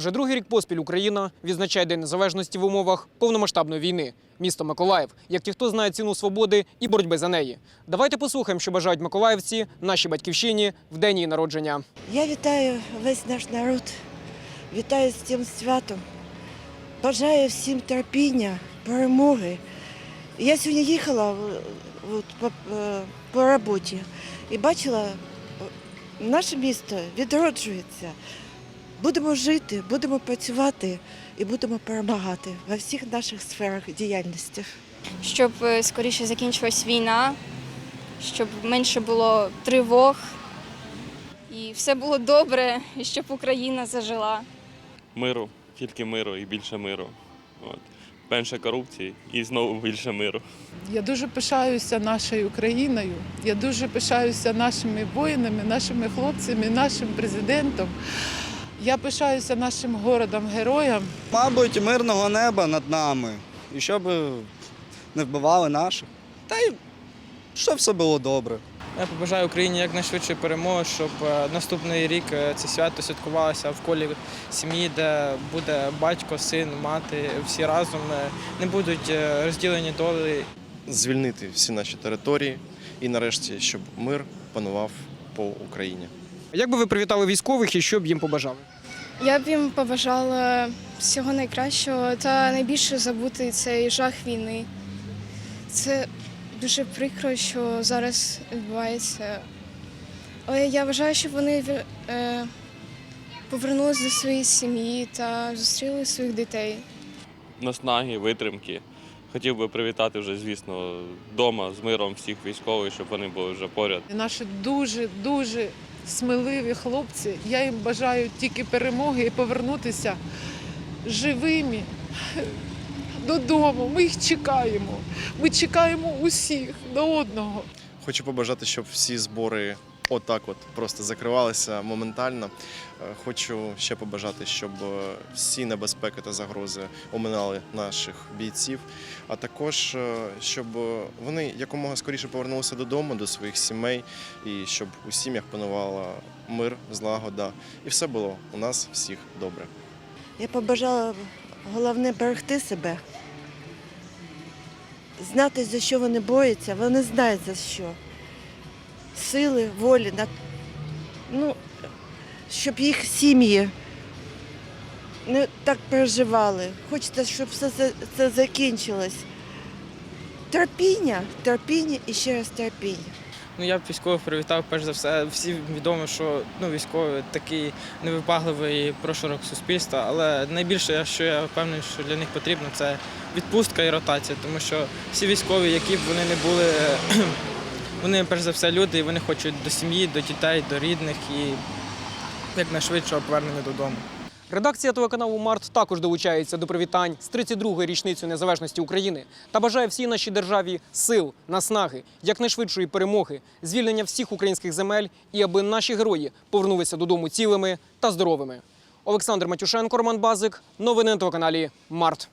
Вже другий рік поспіль Україна відзначає День Незалежності в умовах повномасштабної війни. Місто Миколаїв, як ті, хто знає ціну свободи і боротьби за неї. Давайте послухаємо, що бажають миколаївці нашій батьківщині в день її народження. Я вітаю весь наш народ, вітаю з цим святом. Бажаю всім терпіння, перемоги. Я сьогодні їхала от, по, е, по роботі і бачила, е, наше місто відроджується. Будемо жити, будемо працювати і будемо перемагати во всіх наших сферах діяльності. щоб е, скоріше закінчилась війна, щоб менше було тривог і все було добре, і щоб Україна зажила. миру, тільки миру і більше миру. От. Менше корупції і знову більше миру. Я дуже пишаюся нашою Україною. Я дуже пишаюся нашими воїнами, нашими хлопцями, нашим президентом. Я пишаюся нашим городом-героям. Мабуть, мирного неба над нами. І щоб не вбивали наших. Та й щоб все було добре. Я побажаю Україні якнайшвидшої перемоги, щоб е, наступний рік е, це свято святкувалося в колі сім'ї, де буде батько, син, мати, всі разом е, не будуть розділені долі звільнити всі наші території і нарешті, щоб мир панував по Україні. Як би ви привітали військових і що б їм побажали? Я б їм побажала всього найкращого та найбільше забути цей жах війни. Це дуже прикро, що зараз відбувається. Але я вважаю, щоб вони е, повернулися до своєї сім'ї та зустріли своїх дітей. Наснаги, витримки. Хотів би привітати вже, звісно, вдома з миром всіх військових, щоб вони були вже поряд. Наші дуже дуже сміливі хлопці. Я їм бажаю тільки перемоги і повернутися живими додому. Ми їх чекаємо. Ми чекаємо усіх до одного. Хочу побажати, щоб всі збори отак от просто закривалися моментально. Е, Хочу ще побажати, щоб е, всі небезпеки та загрози оминали наших бійців, а також е, щоб вони якомога скоріше повернулися додому, до своїх сімей, і щоб у сім'ях панувала мир, злагода, і все було у нас всіх добре. Я побажала головне берегти себе, знати, за що вони борються, вони знають за що. Сили, волі, на- ну, щоб їх сім'ї не так переживали. Хочеться, щоб все це, це закінчилось. Терпіння, терпіння і ще раз терпіння. Ну я б військових привітав перш за все. Всі відомо, що ну військові такий невибагливий прошарок суспільства. Але найбільше, що я впевнений, що для них потрібно, це відпустка і ротація, тому що всі військові, які б вони не були, вони перш за все люди, і вони хочуть до сім'ї, до дітей, до рідних і якнайшвидшого повернення додому. Редакція телеканалу Март також долучається до привітань з 32-ї річницею незалежності України та бажає всій нашій державі сил, наснаги, якнайшвидшої перемоги, звільнення всіх українських земель і аби наші герої повернулися додому цілими та здоровими. Олександр Матюшенко, Роман Базик. Новини на телеканалі Март.